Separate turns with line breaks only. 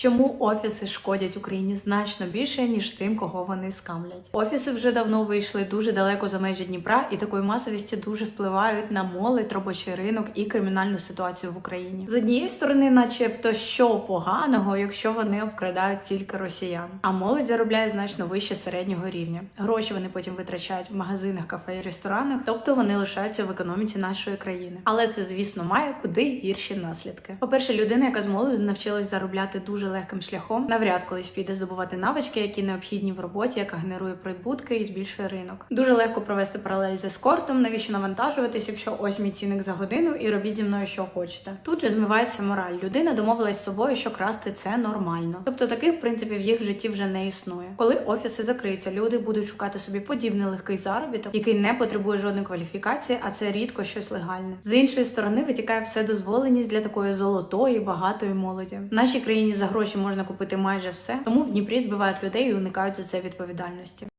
Чому офіси шкодять Україні значно більше ніж тим, кого вони скамлять? Офіси вже давно вийшли дуже далеко за межі Дніпра і такою масовістю дуже впливають на молодь, робочий ринок і кримінальну ситуацію в Україні. З однієї сторони, начебто, що поганого, якщо вони обкрадають тільки росіян, а молодь заробляє значно вище середнього рівня. Гроші вони потім витрачають в магазинах, кафе і ресторанах, тобто вони лишаються в економіці нашої країни. Але це, звісно, має куди гірші наслідки. По перше, людина, яка з молоду навчилась заробляти дуже легким шляхом, навряд колись піде здобувати навички, які необхідні в роботі, яка генерує прибутки і збільшує ринок. Дуже легко провести паралель з ескортом, навіщо навантажуватись, якщо ось мій цінник за годину і робіть зі мною що хочете. Тут же змивається мораль. Людина домовилась з собою, що красти це нормально. Тобто таких принципів в їх житті вже не існує. Коли офіси закриються, люди будуть шукати собі подібний легкий заробіток, який не потребує жодної кваліфікації, а це рідко щось легальне. З іншої сторони витікає вседозволеність для такої золотої, багатої молоді. В нашій країні за гроші можна купити майже все, тому в Дніпрі збивають людей і уникають за це відповідальності.